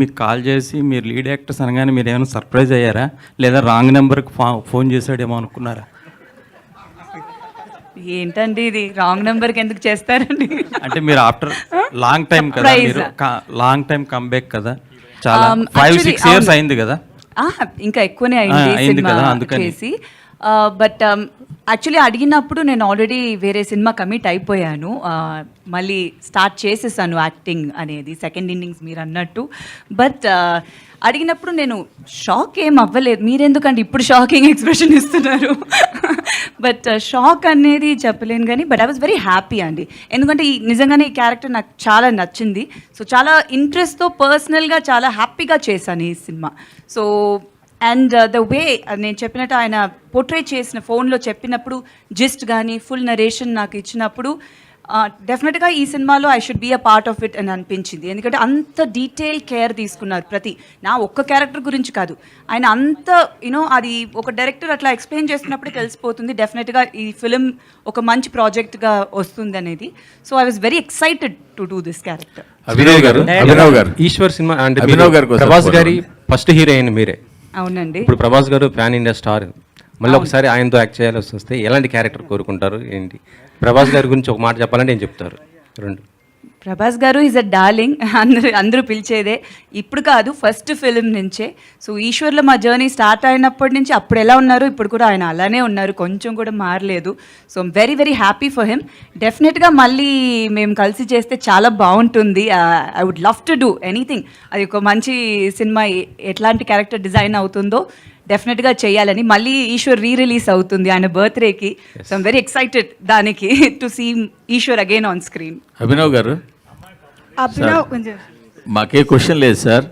మీకు కాల్ చేసి మీరు లీడ్ యాక్టర్స్ అనగానే మీరు ఏమైనా సర్ప్రైజ్ అయ్యారా? లేదా రాంగ్ నెంబర్కి ఫోన్ చేశాడేమో అనుకున్నారా? ఏంటండి ఇది? రాంగ్ నెంబర్కి ఎందుకు చేస్తారండి? అంటే మీరు ఆఫ్టర్ లాంగ్ టైం కదా. మీరు లాంగ్ టైం కంబ్యాక్ కదా. చాలా ఫైవ్ సిక్స్ ఇయర్స్. అయింది కదా. ఇంకా ఎక్కువనే అయింది సినిమా కదా, అందుకని. చేసి. బట్ యాక్చువల్లీ అడిగినప్పుడు నేను ఆల్రెడీ వేరే సినిమా కమిట్ అయిపోయాను. మళ్ళీ స్టార్ట్ చేసేసాను యాక్టింగ్ అనేది సెకండ్ ఇన్నింగ్స్ మీరు అన్నట్టు. బట్ అడిగినప్పుడు నేను షాక్ ఏం అవ్వలేదు. మీరెందుకంటే ఇప్పుడు షాకింగ్ ఎక్స్ప్రెషన్ ఇస్తున్నారు? బట్ షాక్ అనేది చెప్పలేను కానీ but I was very happy అండి. ఎందుకంటే ఈ నిజంగానే ఈ క్యారెక్టర్ నాకు చాలా నచ్చింది. సో చాలా ఇంట్రెస్ట్తో పర్సనల్గా చాలా హ్యాపీగా చేశాను ఈ cinema. So and the way నేను చెప్పినట్టు ఆయన పోర్ట్రేట్ చేసిన ఫోన్లో చెప్పినప్పుడు జిస్ట్ కానీ ఫుల్ నరేషన్ నాకు ఇచ్చినప్పుడు డెఫినెట్గా ఈ సినిమాలో I should be a part of it అని అనిపించింది. ఎందుకంటే అంత డీటెయిల్ కేర్ తీసుకున్నారు ప్రతి. నా ఒక్క క్యారెక్టర్ గురించి కాదు. ఆయన అంత యూనో అది ఒక డైరెక్టర్ అట్లా ఎక్స్ప్లెయిన్ చేస్తున్నప్పుడే తెలిసిపోతుంది. డెఫినెట్గా ఈ ఫిలిం ఒక మంచి ప్రాజెక్ట్గా వస్తుంది అనేది. So I was very excited to do this character Abhinav గారు అభినవ్ గారు ఈశ్వర్ సినిమా అంటే అభినవ్ గారి ప్రభాస్. గారి ఫస్ట్ హీరోయిన్ మీరే. అవునండి. ఇప్పుడు ప్రభాస్ గారు ప్యాన్ ఇండియా స్టార్. మళ్ళీ ఒకసారి ఆయనతో యాక్ట్ చేయాల్సి వస్తే ఎలాంటి క్యారెక్టర్ కోరుకుంటారు ఏంటి? ప్రభాస్ గారి గురించి ఒక మాట చెప్పాలంటే ఏం చెప్తారు? రెండు. ప్రభాస్ గారు ఈజ్ అ డార్లింగ్ అందరూ అందరూ పిలిచేదే. ఇప్పుడు కాదు ఫస్ట్ ఫిలిం నుంచే. సో ఈశ్వర్లో మా జర్నీ స్టార్ట్ అయినప్పటి నుంచి అప్పుడు ఎలా ఉన్నారు? ఇప్పుడు కూడా ఆయన అలానే ఉన్నారు. కొంచెం కూడా మారలేదు. So very very happy for him డెఫినెట్గా మళ్ళీ మేము కలిసి చేస్తే చాలా బాగుంటుంది. I would love to do anything అది ఒక మంచి సినిమా. ఎట్లాంటి క్యారెక్టర్ డిజైన్ అవుతుందో డెఫినెట్గా చేయాలని. మళ్ళీ ఈశ్వర్ రీ రిలీజ్ అవుతుంది ఆయన బర్త్డేకి సో ఐమ్ వెరీ ఎక్సైటెడ్ దానికి to see Eeswar again on screen Abhinav గారు మాకే క్వశ్చన్ లేదు సార్.